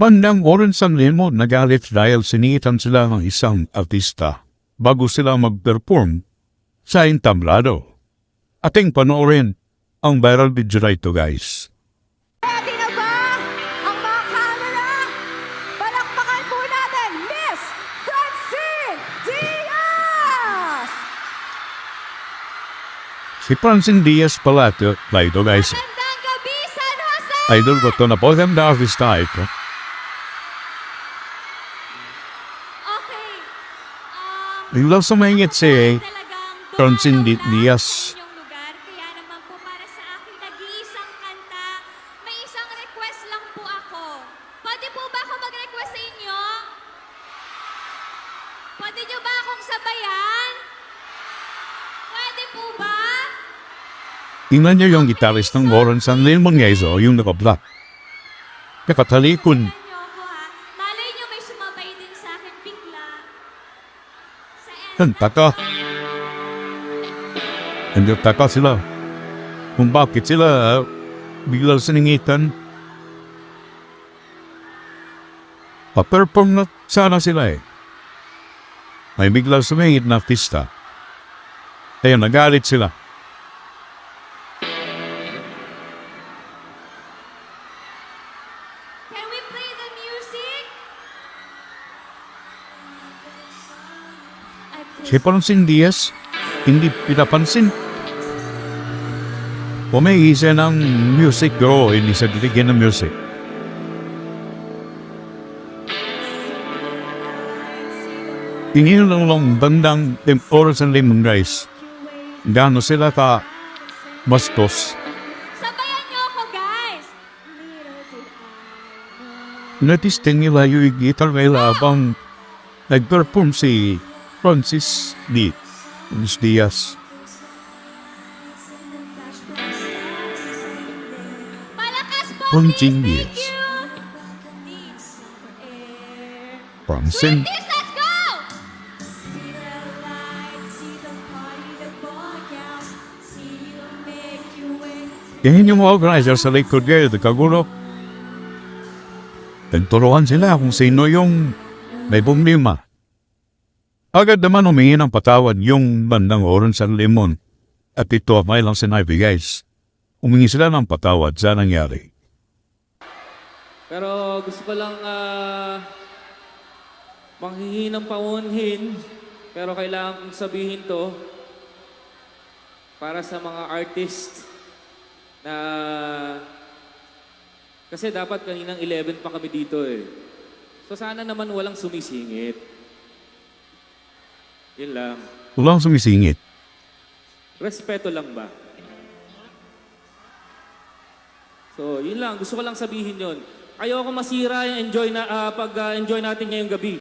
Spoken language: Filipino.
Bandang oras ang limo nagalit dahil sinitan sila ng isang artista bago sila mag-perform sa entablado. Ating panoorin ang viral video na ito guys. Ready na ba ang mga camera? Palakpakan po natin, Miss Francine Diaz! Si Francine Diaz pala ito na ito guys. Idol ko ito na po na artista ito. Okay. Um, Biglang sumingit si talagang Francine Di- dumaraw na Diaz. sa inyong lugar. Kaya naman po para sa akin nag-iisang kanta, may isang request lang po ako. Pwede po ba akong sabayan? Pwede po ba? Tingnan niyo yung gitarist ng Orange San Limon Ngaizo, yung naka-black. Nakatalikon. Ang taka. Ang taka sila. Kung bakit sila biglang siningitan. Pa-perform na sana sila eh. May biglang sumingit na artista. Kaya nagalit sila. Si Francine Diaz, hindi pinapansin. Pumaisa ng music girl, hindi sa diligyan ng music. Tingin lang lang bandang oras ng lemon rice. Gano sila ka bastos. Sabayan nyo ako, guys! Natisting nila yung guitar nila habang nag-perform si Francis D. Francis Diaz. Punching let's go! Yan yung organizer sa likod kayo, kagulo. Nagturuan sila kung sino yung may problema. Agad naman humingi ng patawad yung bandang orange sa limon. At ito may lang sinabi guys. Humingi sila ng patawad sa nangyari. Pero gusto ko lang ah manghihingi ng paunhin. Pero kailangan kong sabihin to para sa mga artist na kasi dapat kaninang 11 pa kami dito eh. So sana naman walang sumisingit. Yun lang. Walang sumisingit. Respeto lang ba? So, yun lang. Gusto ko lang sabihin yun. Ayoko masira yung enjoy na, ah, pag ah, enjoy natin ngayong gabi.